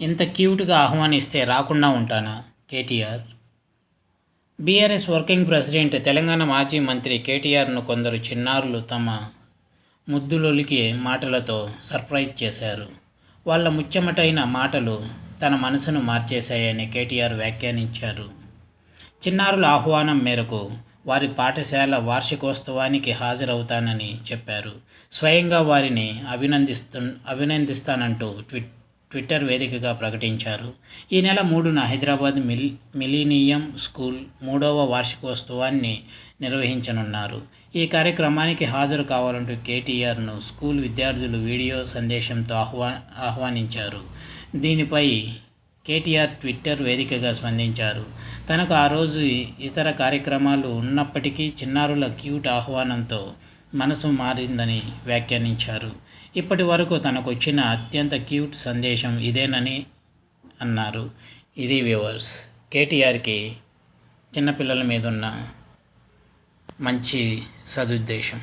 ఇంత క్యూట్గా ఆహ్వానిస్తే రాకుండా ఉంటానా? KTR. BRS working president Telangana మాజీ మంత్రి కేటీఆర్ను కొందరు చిన్నారులు తమ ముద్దులొలికి మాటలతో సర్ప్రైజ్ చేశారు. వాళ్ళ ముచ్చమటైన మాటలు తన మనసును మార్చేశాయని కేటీఆర్ వ్యాఖ్యానించారు. చిన్నారుల ఆహ్వానం మేరకు వారి పాఠశాల వార్షికోత్సవానికి హాజరవుతానని చెప్పారు. స్వయంగా వారిని అభినందిస్తు అభినందిస్తానంటూ ట్విట్ ట్విట్టర్ వేదికగా ప్రకటించారు. ఈ నెల మూడున హైదరాబాద్ మిల్ మిలీనియం స్కూల్ మూడవ వార్షికోత్సవాన్ని నిర్వహించనున్నారు. ఈ కార్యక్రమానికి హాజరు కావాలంటూ కేటీఆర్ను స్కూల్ విద్యార్థులు వీడియో సందేశంతో ఆహ్వా ఆహ్వానించారు. దీనిపై కేటీఆర్ ట్విట్టర్ వేదికగా స్పందించారు. తనకు ఆ రోజు ఇతర కార్యక్రమాలు ఉన్నప్పటికీ చిన్నారుల క్యూట్ ఆహ్వానంతో మనసు మారిందని వ్యాఖ్యానించారు. ఇప్పటి వరకు తనకు వచ్చిన అత్యంత క్యూట్ సందేశం ఇదేనని అన్నారు. ఇది వ్యూవర్స్ కేటీఆర్కి చిన్నపిల్లల మీద ఉన్న మంచి సదుద్దేశం.